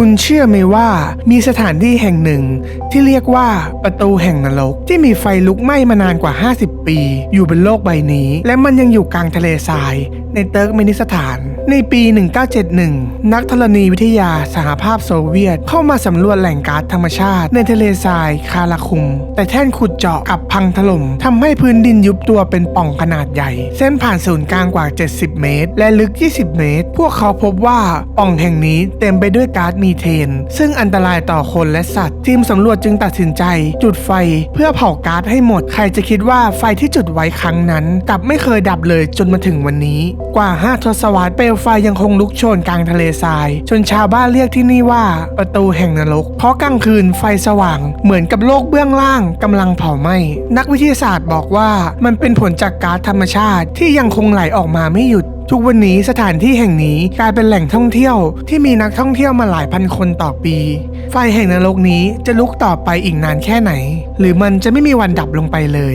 คุณเชื่อไหมว่ามีสถานที่แห่งหนึ่ง ที่เรียกว่าประตูแห่งนรก ที่มีไฟลุกไหม้มานานกว่า 50 ปี อยู่บนโลกใบนี้ และมันยังอยู่กลางทะเลทราย ในเติร์กเมนิสถาน ในปี 1971 นักธรณีวิทยาสหภาพโซเวียต เข้ามาสำรวจแหล่งก๊าซธรรมชาติ ในทะเลทรายคาราคุม แต่แท่นขุดเจาะกับพังถล่มทำให้พื้นดินยุบตัวเป็นป่องขนาดใหญ่ เส้นผ่านศูนย์กลางกว่า 70 เมตร และลึก 20 เมตร พวกเขาพบว่าป่องแห่งนี้เต็มไปด้วยก๊าซมีเทน ซึ่งอันตรายต่อคนและสัตว์ ทีมสำรวจจึงตัดสินใจ จุดไฟเพื่อเผาก๊าซให้หมด ใครจะคิดว่าไฟที่จุดไว้ครั้งนั้นกลับไม่เคยดับเลยจนมาถึงวันนี้กว่า 5 ทศวรรษเปลวไฟยังคงลุกโชนกลางทะเลทราย จนชาวบ้านเรียกที่นี่ว่าประตูแห่งนรก เพราะกลางคืนไฟสว่าง เหมือนกับโลกเบื้องล่างกำลังเผาไหม้นักวิทยาศาสตร์บอกว่ามันเป็นผลจากก๊าซธรรมชาติที่ยังคงไหลออกมาไม่หยุดทุกวันนี้สถานที่แห่งนี้กลายเป็นแหล่งท่องเที่ยวที่มีนักท่องเที่ยวมาหลายพันคนต่อปี ไฟแห่งนรกนี้จะลุกต่อไปอีกนานแค่ไหน หรือมันจะไม่มีวันดับลงไปเลย